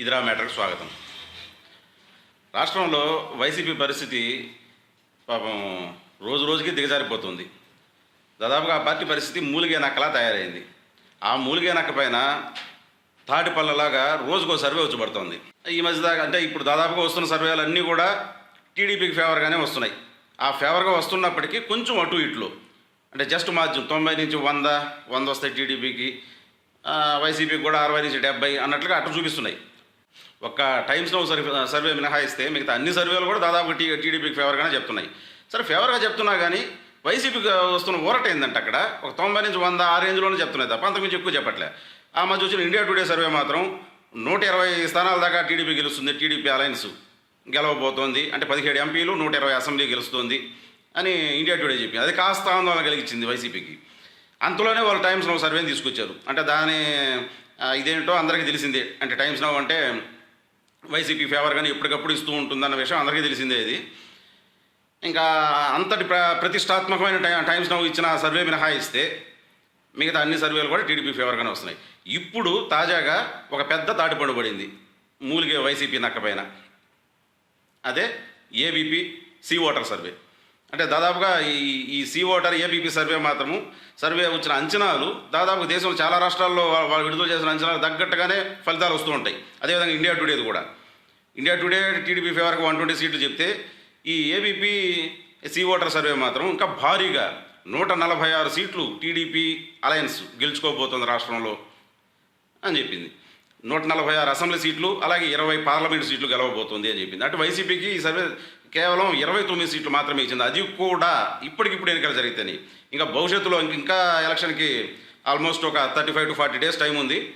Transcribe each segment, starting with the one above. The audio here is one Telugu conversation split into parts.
ఇదిరా మ్యాటర్కి స్వాగతం. రాష్ట్రంలో వైసీపీ పరిస్థితి పాపం రోజు రోజుకి దిగజారిపోతుంది. దాదాపుగా ఆ పార్టీ పరిస్థితి మూలిగే నక్కలా తయారైంది. ఆ మూలిగే నక్క పైన తాటిపల్లలాగా రోజుకో సర్వే వచ్చి ఈ మధ్య దాకా అంటే ఇప్పుడు దాదాపుగా వస్తున్న సర్వేలు అన్నీ కూడా టీడీపీకి ఫేవర్గానే వస్తున్నాయి. ఆ ఫేవర్గా వస్తున్నప్పటికీ కొంచెం అటు ఇట్లు. అంటే జస్ట్ మార్జిన్ తొంభై నుంచి వంద వంద వస్తాయి టీడీపీకి. వైసీపీకి కూడా అరవై నుంచి డెబ్బై అన్నట్లుగా అటు చూపిస్తున్నాయి. ఒక్క టైమ్స్లో సర్వే సర్వే మినహాయిస్తే మిగతా అన్ని సర్వేలు కూడా దాదాపు టీ టీడీపీకి ఫేవర్గానే చెప్తున్నాయి. సరే ఫేవర్గా చెప్తున్నా కానీ వైసీపీకి వస్తున్న ఊరట ఏంటంటే అక్కడ ఒక తొంభై నుంచి వంద ఆ రేంజ్లోనే చెప్తున్నాయి తప్ప అంతకుమించి ఎక్కువ చెప్పట్లే. ఆ మధ్య వచ్చిన ఇండియా టుడే సర్వే మాత్రం నూట ఇరవై స్థానాల దాకా టీడీపీ గెలుస్తుంది టీడీపీ అలయన్స్ గెలవబోతోంది. అంటే పదిహేడు ఎంపీలు నూట ఇరవై అసెంబ్లీ గెలుస్తుంది అని ఇండియా టుడే చెప్పింది. అది కాస్త ఆందోళన కలిగించింది వైసీపీకి అంతలోనే వాళ్ళు టైమ్స్ సర్వేని తీసుకొచ్చారు. అంటే దాని ఇదేంటో అందరికీ తెలిసిందే. అంటే టైమ్స్ నౌ అంటే వైసీపీ ఫేవర్గానే ఎప్పటికప్పుడు ఇస్తూ ఉంటుందన్న విషయం అందరికీ తెలిసిందే ఇది. ఇంకా అంతటి ప్ర ప్రతిష్టాత్మకమైన టై టైమ్స్ నౌ ఇచ్చిన సర్వే మినహాయిస్తే మిగతా అన్ని సర్వేలు కూడా టీడీపీ ఫేవర్గానే వస్తున్నాయి. ఇప్పుడు తాజాగా ఒక పెద్ద తాటిపండు పడింది. మూలిగే వైసీపీ నక్క పైన. అదే ఏబీపీ సీ ఓటర్ సర్వే అంటే దాదాపుగా ఈ ఈ సీ ఓటర్ ఏపీపీ సర్వే మాత్రము సర్వే వచ్చిన అంచనాలు దాదాపు దేశంలో చాలా రాష్ట్రాల్లో వాళ్ళు విడుదల చేసిన అంచనాలు తగ్గట్టుగానే ఫలితాలు వస్తూ ఉంటాయి. అదేవిధంగా ఇండియా టుడేది కూడా. ఇండియా టుడే టీడీపీ ఫేవర్కి వన్ ట్వంటీ సీట్లు చెప్తే ఈ ఏబీపీ సీ ఓటర్ సర్వే మాత్రం ఇంకా భారీగా నూట నలభై ఆరు సీట్లు టీడీపీ అలయన్స్ గెలుచుకోబోతుంది రాష్ట్రంలో అని చెప్పింది. నూట నలభై ఆరు అసెంబ్లీ సీట్లు అలాగే ఇరవై పార్లమెంట్ సీట్లు గెలవబోతుంది అని చెప్పింది. అంటే వైసీపీకి ఈ సర్వే కేవలం ఇరవై తొమ్మిది సీట్లు మాత్రమే ఇచ్చింది. అది కూడా ఇప్పటికిప్పుడు ఎన్నికలు జరుగుతాయి ఇంకా భవిష్యత్తులో ఇంకా ఎలక్షన్కి ఆల్మోస్ట్ ఒక thirty five to forty days time ఉంది.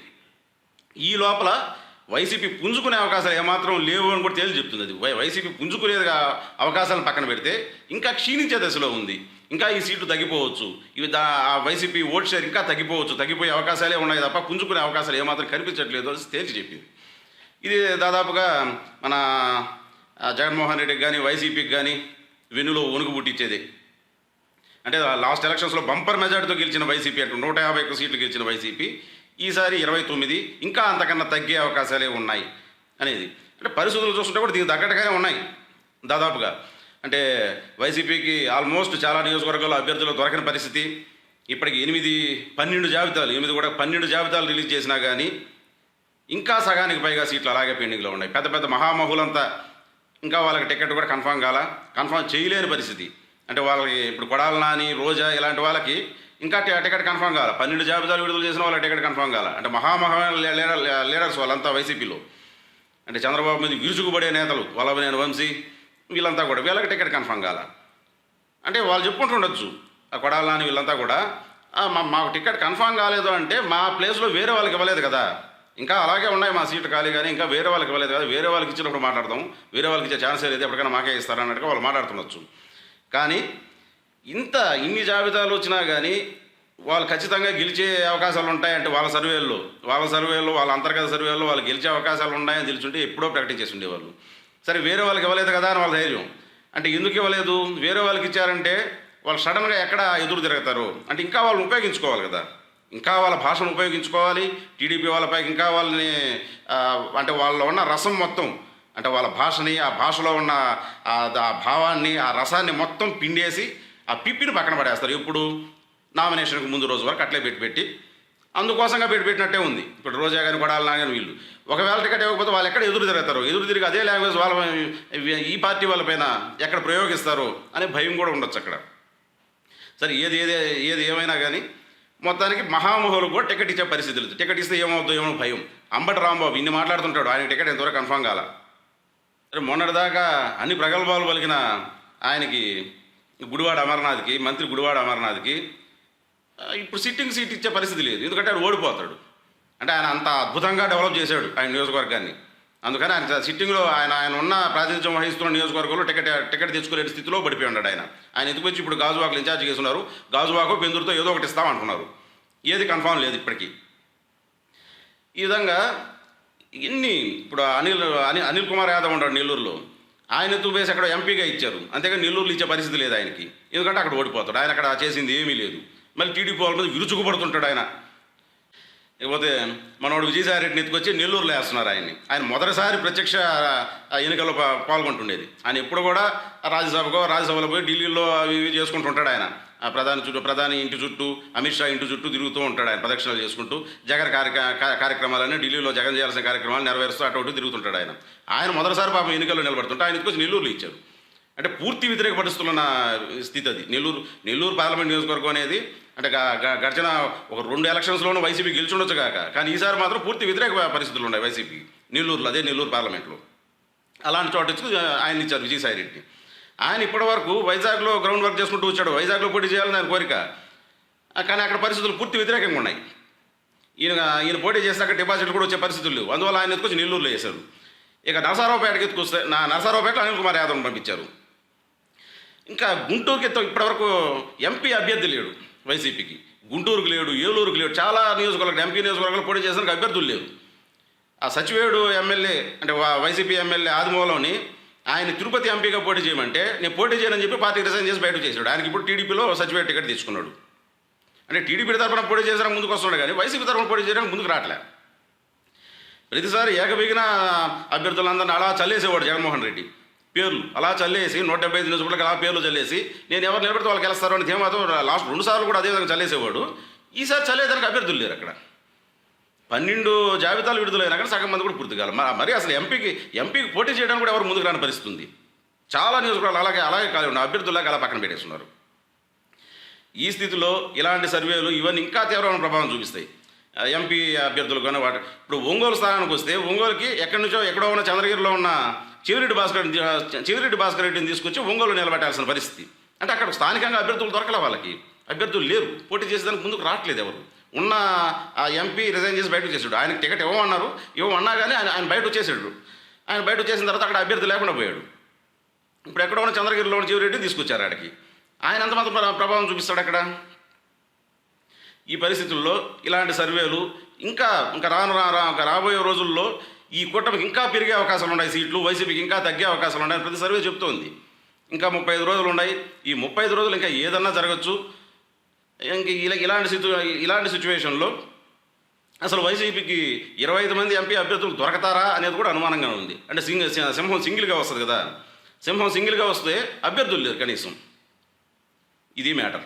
ఈ లోపల వైసీపీ పుంజుకునే అవకాశాలు ఏమాత్రం లేవు అని కూడా తేల్చి చెప్తుంది అది. వై- వైసీపీ పుంజుకునేదిగా అవకాశాలను పక్కన పెడితే ఇంకా క్షీణించే దశలో ఉంది. ఇంకా ఈ సీట్లు తగ్గిపోవచ్చు. ఇవి దా ఆ వైసీపీ ఓట్ షేర్ ఇంకా తగ్గిపోవచ్చు. తగ్గిపోయే అవకాశాలే ఉన్నాయి తప్ప పుంజుకునే అవకాశాలు ఏమాత్రం కనిపించట్లేదు అని తేల్చి చెప్పింది. ఇది దాదాపుగా మన జగన్మోహన్ రెడ్డికి కానీ వైసీపీకి కానీ వెన్నులో వణుకు పుట్టించేది అంటే లాస్ట్ ఎలక్షన్స్లో బంపర్ మెజార్టీతో గెలిచిన వైసీపీ అంటే నూట యాభై ఒక్క సీట్లు గెలిచిన వైసీపీ ఈసారి ఇరవై తొమ్మిది ఇంకా అంతకన్నా తగ్గే అవకాశాలే ఉన్నాయి అనేది. అంటే పరిస్థితులు చూస్తుంటే కూడా దీనికి తగ్గట్టుగానే ఉన్నాయి దాదాపుగా. అంటే వైసీపీకి ఆల్మోస్ట్ చాలా నియోజకవర్గాల్లో అభ్యర్థులు దొరకని పరిస్థితి. ఇప్పటికి ఎనిమిది పన్నెండు జాబితాలు ఎనిమిది కూడా పన్నెండు జాబితాలు రిలీజ్ చేసినా కానీ ఇంకా సగానికి పైగా సీట్లు అలాగే పెండింగ్లో ఉన్నాయి. పెద్ద పెద్ద మహామహులంతా ఇంకా వాళ్ళకి టికెట్ కూడా కన్ఫామ్ కాల. కన్ఫామ్ చేయలేని పరిస్థితి. అంటే వాళ్ళకి ఇప్పుడు కొడాల నాని రోజా ఇలాంటి వాళ్ళకి ఇంకా టికెట్ కన్ఫామ్ కాల. పన్నెండు జాబితాలు విడుదల చేసిన వాళ్ళకి టికెట్ కన్ఫామ్ కాల. అంటే మహామహా లీడర్ లీడర్స్ వాళ్ళంతా వైసీపీలో. అంటే చంద్రబాబు మీద విరుచుకుపడే నేతలు వల్లభనేని వంశీ వీళ్ళంతా కూడా వీళ్ళకి టికెట్ కన్ఫామ్ కాల. అంటే వాళ్ళు చెప్పుకుంటుండొచ్చు. ఆ కొడాలని వీళ్ళంతా కూడా మా మాకు టికెట్ కన్ఫామ్ కాలేదు అంటే మా ప్లేస్లో వేరే వాళ్ళకి ఇవ్వలేదు కదా. ఇంకా అలాగే ఉన్నాయి మా సీటు ఖాళీ కానీ ఇంకా వేరే వాళ్ళకి ఇవ్వలేదు కదా వేరే వాళ్ళకి ఇచ్చినప్పుడు మాట్లాడదాం వేరే వాళ్ళకి ఇచ్చే ఛాన్స్ లేదు ఎప్పటికైనా మాకే ఇస్తారన్నట్టుగా వాళ్ళు మాట్లాడుతుండొచ్చు. కానీ ఇంత ఇన్ని జాబితాలు వచ్చినా కానీ వాళ్ళు ఖచ్చితంగా గెలిచే అవకాశాలు ఉంటాయంటే వాళ్ళ సర్వేల్లో వాళ్ళ సర్వేల్లో వాళ్ళ అంతర్గత సర్వేల్లో వాళ్ళు గెలిచే అవకాశాలు ఉన్నాయని తెలుసుంటే ఎప్పుడో ప్రకటించేసి ఉండేవాళ్ళు. సరే వేరే వాళ్ళకి ఇవ్వలేదు కదా అని వాళ్ళ ధైర్యం. అంటే ఎందుకు ఇవ్వలేదు? వేరే వాళ్ళకి ఇచ్చారంటే వాళ్ళు సడన్గా ఎక్కడ ఎదురు తిరుగుతారు? అంటే ఇంకా వాళ్ళు ఉపయోగించుకోవాలి కదా. ఇంకా వాళ్ళ భాషను ఉపయోగించుకోవాలి టీడీపీ వాళ్ళపై ఇంకా వాళ్ళని అంటే వాళ్ళలో ఉన్న రసం మొత్తం అంటే వాళ్ళ భాషని ఆ భాషలో ఉన్న ఆ భావాన్ని ఆ రసాన్ని మొత్తం పిండేసి ఆ పిప్పిని పక్కన పడేస్తారు. ఎప్పుడు? నామినేషన్కి ముందు రోజు వరకు అట్లే పెట్టి పెట్టి. అందుకోసంగా పెట్టి పెట్టినట్టే ఉంది. ఇప్పుడు రోజా కానీ కొడాలి నాగని వీళ్ళు. ఒకవేళ టికెట్ ఇవ్వకపోతే వాళ్ళు ఎక్కడ ఎదురు తిరుగుతారు? ఎదురు తిరిగి అదే లాంగ్వేజ్ వాళ్ళ ఈ పార్టీ వాళ్ళపైన ఎక్కడ ప్రయోగిస్తారు? అనే భయం కూడా ఉండొచ్చు అక్కడ. సరే ఏది ఏది ఏది ఏమైనా కానీ మొత్తానికి మహామహులు కూడా టికెట్ ఇచ్చే పరిస్థితి లేదు. టికెట్ ఇస్తే ఏమవుతుందో ఏమో భయం. అంబటి రాంబాబు ఇన్ని మాట్లాడుతుంటాడు. ఆయన టికెట్ ఎంతవరకు కన్ఫామ్ కాల. సరే మొన్నటిదాకా అన్ని ప్రగల్భాలు పలికిన ఆయనకి గుడివాడ అమర్నాథ్కి మంత్రి గుడివాడ అమర్నాథ్కి ఇప్పుడు సిట్టింగ్ సీట్ ఇచ్చే పరిస్థితి లేదు. ఎందుకంటే ఆయన ఓడిపోతాడు. అంటే ఆయన అంత అద్భుతంగా డెవలప్ చేశాడు ఆయన నియోజకవర్గాన్ని. అందుకని ఆయన సిట్టింగ్లో ఆయన ఆయన ఉన్న ప్రాతినిధ్యం వహిస్తున్న నియోజకవర్గంలో టికెట్ టికెట్ తెచ్చుకునే స్థితిలో పడిపోయి ఉన్నాడు ఆయన. ఆయన ఎందుకు వచ్చి ఇప్పుడు గాజువాకలు ఇన్ఛార్జ్ చేస్తున్నారు. గాజువాకో బెందురుతో ఏదో ఒకటి ఇస్తామంటున్నారు ఏది కన్ఫామ్ లేదు ఇప్పటికీ. ఈ విధంగా ఎన్ని ఇప్పుడు అనిల్ అనిల్ అనిల్ కుమార్ యాదవ్ ఉన్నాడు నెల్లూరులో. ఆయన తూపేసి అక్కడ ఎంపీగా ఇచ్చారు. అంతేగాని నెల్లూరులో ఇచ్చే పరిస్థితి లేదు ఆయనకి. ఎందుకంటే అక్కడ ఓడిపోతాడు. ఆయన అక్కడ చేసింది ఏమీ లేదు. మళ్ళీ టీడీపీ వాళ్ళ మీద విరుచుకుపడుతుంటాడు ఆయన. లేకపోతే మనోడు విజయసాయి రెడ్డిని ఎత్తుకొచ్చి నెల్లూరులో వేస్తున్నారు ఆయన్ని. ఆయన మొదటిసారి ప్రత్యక్ష ఎన్నికల్లో పాల్గొంటుండేది. ఆయన ఎప్పుడు కూడా రాజ్యసభకో రాజ్యసభలో పోయి ఢిల్లీలో అవి ఇవి చేసుకుంటుంటాడు ఆయన. ఆ ప్రధాని చుట్టూ ప్రధాని ఇంటి చుట్టూ అమిత్ షా ఇంటి చుట్టూ తిరుగుతూ ఉంటాడు ఆయన ప్రదక్షిణలు చేసుకుంటూ. జగన్ కార్యక కార్యక్రమాలన్నీ ఢిల్లీలో జగన్ చేయాల్సిన కార్యక్రమాలు నెరవేరుస్తూ అటు తిరుగుతుంటాడు ఆయన. ఆయన మొదటిసారి పాపం ఎన్నికల్లో నిలబడుతుంటే ఆయన ఎత్తుకొచ్చి నెల్లూరులో ఇచ్చారు. అంటే పూర్తి వ్యతిరేకపరుస్తున్న స్థితి అది. నెల్లూరు నెల్లూరు పార్లమెంట్ నియోజకవర్గం అనేది అంటే గడిచిన ఒక రెండు ఎలక్షన్స్లోనూ వైసీపీ గెలిచి ఉండొచ్చు కాక కానీ ఈసారి మాత్రం పూర్తి వ్యతిరేక పరిస్థితులు ఉన్నాయి వైసీపీ నెల్లూరులో అదే నెల్లూరు పార్లమెంట్లో. అలాంటి చోట ఇచ్చి ఆయన ఇచ్చారు విజయసాయి రెడ్డి ఆయన ఇప్పటి వరకు వైజాగ్లో గ్రౌండ్ వర్క్ చేసుకుంటూ వచ్చాడు. వైజాగ్లో పోటీ చేయాలని ఆయన కోరిక. కానీ అక్కడ పరిస్థితులు పూర్తి వ్యతిరేకంగా ఉన్నాయి. ఈయన ఈయన పోటీ చేస్తే అక్కడ డిపాజిట్లు కూడా వచ్చే పరిస్థితులు లేవు. అందువల్ల ఆయన ఎత్తుకొచ్చి నెల్లూరులో వేశారు. ఇక నరసారావుపేటకి ఎత్తుకొస్తే నా నరసారావుపేటలో అనిల్ కుమార్ యాదవ్ని పంపించారు. ఇంకా గుంటూరుకి ఇప్పటివరకు ఎంపీ అభ్యర్థి లేడు వైసీపీకి. గుంటూరుకు లేడు ఏలూరుకు లేడు చాలా నియోజకవర్గాలు ఎంపీ నియోజకవర్గాలు పోటీ చేసిన అభ్యర్థులు లేరు. ఆ సచివేడు ఎమ్మెల్యే అంటే వైసీపీ ఎమ్మెల్యే ఆదిమూలంని ఆయన తిరుపతి ఎంపీగా పోటీ చేయమంటే నేను పోటీ చేయనని చెప్పి పార్టీ రిజైన్ చేసి బయటకు చేశాడు. ఆయనకి ఇప్పుడు టీడీపీలో సచివేట్ టికెట్ తీసుకున్నాడు. అంటే టీడీపీ తరఫున పోటీ చేసడానికి ముందుకు వస్తున్నాడు కానీ వైసీపీ తరఫున పోటీ చేయడానికి ముందుకు రావట్లే. ప్రతిసారి ఏకబిగిన అభ్యర్థులందరినీ అలా చల్లేసేవాడు జగన్మోహన్ రెడ్డి. పేర్లు. అలా చల్లేసి నూట డెబ్బై ఐదు నియోజకవర్గాలకు అలా పేర్లు చల్లేసి నేను ఎవరు నిలబెడితే వాళ్ళకి గెలుస్తారు అని ధీమాతో లాస్ట్ రెండు సార్లు కూడా అదే విధంగా చల్లేసేవాడు. ఈసారి చల్లేదానికి అభ్యర్థులు లేరు అక్కడ. పన్నెండు జాబితాలు విడుదలైనా కానీ సగం మంది కూడా పూర్తి కావాలి మరి అసలు ఎంపీకి ఎంపీకి పోటీ చేయడానికి కూడా ఎవరు ముందుకు రాని పరిస్థితుంది. చాలా చాలా నియోజకవర్గాలు అలాగే అలాగే కాదు అభ్యర్థులకి అలా పక్కన పెట్టేస్తున్నారు. ఈ స్థితిలో ఇలాంటి సర్వేలు ఇవన్నీ ఇంకా తీవ్రమైన ప్రభావం చూపిస్తాయి. ఎంపీ అభ్యర్థులు కానీ వాటి ఇప్పుడు ఒంగోలు స్థానానికి వస్తే ఒంగోలుకి ఎక్కడి నుంచో ఎక్కడో ఉన్న చంద్రగిరిలో ఉన్న చివిరెడ్డి భాస్కర్ చివిరెడ్డి భాస్కర్ రెడ్డిని తీసుకొచ్చి ఒంగోలు నిలబెట్టాల్సిన పరిస్థితి. అంటే అక్కడ స్థానికంగా అభ్యర్థులు దొరకలే వాళ్ళకి. అభ్యర్థులు లేరు. పోటీ చేసేదానికి ముందుకు రావట్లేదు ఎవరు. ఉన్న ఆ ఎంపీ రిజైన్ చేసి బయటకు చేసాడు ఆయనకి టికెట్ ఇవ్వమన్నారు. ఇవ్వమన్నా కానీ ఆయన ఆయన బయట వచ్చేసాడు. ఆయన బయట వచ్చేసిన తర్వాత అక్కడ అభ్యర్థి లేకుండా పోయాడు. ఇప్పుడు ఎక్కడో ఉన్న చంద్రగిరిలో ఉన్న జీవరెడ్డి తీసుకొచ్చారు ఆడికి. ఆయన ఎంత మాత్రం ప్రభావం చూపిస్తాడు అక్కడ? ఈ పరిస్థితుల్లో ఇలాంటి సర్వేలు ఇంకా ఇంకా రాను రా రా- ఇంకా రాబోయే రోజుల్లో ఈ కూటమికి ఇంకా పెరిగే అవకాశాలు ఉన్నాయి. సీట్లు వైసీపీకి ఇంకా తగ్గే అవకాశాలు ఉన్నాయి ప్రతి సర్వే చెప్తోంది. ఇంకా ముప్పై ఐదు రోజులు ఉన్నాయి. ఈ ముప్పై ఐదు రోజులు ఇంకా ఏదన్నా జరగచ్చు. ఇంక ఇలా ఇలాంటి సిచు ఇలాంటి సిచ్యువేషన్లో అసలు వైసీపీకి ఇరవై ఐదు మంది ఎంపీ అభ్యర్థులు దొరకతారా అనేది కూడా అనుమానంగా ఉంది. అంటే సింగ్ సింహం సింగిల్గా వస్తుంది కదా. సింహం సింగిల్గా వస్తే అభ్యర్థులు లేరు కనీసం. ఇది మ్యాటర్.